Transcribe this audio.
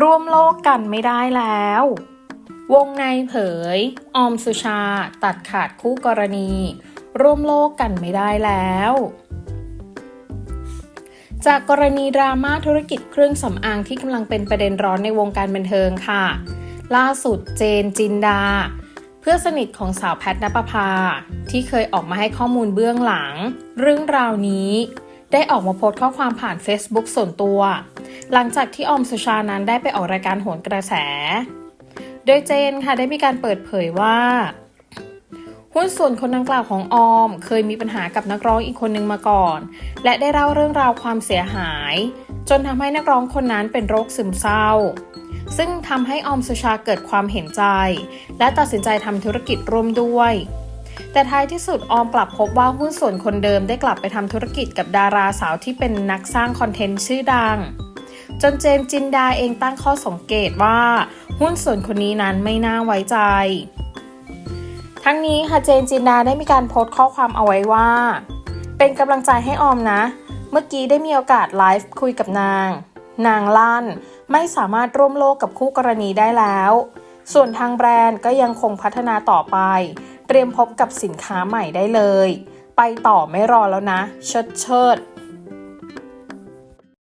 ร่วมโลกกันไม่ได้แล้ว วงในเผย ออมสุชา ตัดขาดคู่กรณี ร่วมโลกกันไม่ได้แล้ว จากกรณีดราม่าธุรกิจเครื่องสำอางที่กำลังเป็นประเด็นร้อนในวงการบันเทิงค่ะ ล่าสุดเจนจินดา เพื่อนสนิทของสาวแพทนปภา ที่เคยออกมาให้ข้อมูลเบื้องหลัง เรื่องราวนี้ ได้ออกมาโพสต์ข้อความผ่าน Facebook ส่วนตัว หลังจากที่ออมสุชานั้นได้ไปออกรายการโหนกระแส โดยเจนค่ะได้มีการเปิดเผยว่าหุ้นส่วนคนดังกล่าวของออม เคยมีปัญหากับนักร้องอีกคนนึงมาก่อน และได้เล่าเรื่องราวความเสียหาย จนทำให้นักร้องคนนั้นเป็นโรคซึมเศร้า ซึ่งทำให้ออมสุชาเกิดความเห็นใจ และตัดสินใจทำธุรกิจร่วมด้วย แต่ท้ายที่สุดออมกลับพบว่าหุ้นส่วนคนเดิมได้กลับไปทำธุรกิจกับดาราสาวที่เป็นนักสร้างคอนเทนต์ชื่อดัง จนเจนจินดาเองตั้งข้อสังเกตว่าหุ้นส่วนคนนี้นั้นไม่น่าไว้ใจ ทั้งนี้ค่ะเจนจินดาได้มีการโพสต์ข้อความเอาไว้ว่า เป็นกำลังใจให้ออมนะ เมื่อกี้ได้มีโอกาสไลฟ์คุยกับนาง นางลั่น ไม่สามารถร่วมโลกกับคู่กรณีได้แล้ว ส่วนทางแบรนด์ก็ยังคงพัฒนาต่อไป เตรียมพบกับสินค้าใหม่ได้เลย ไปต่อไม่รอแล้วนะ เชิดเชิด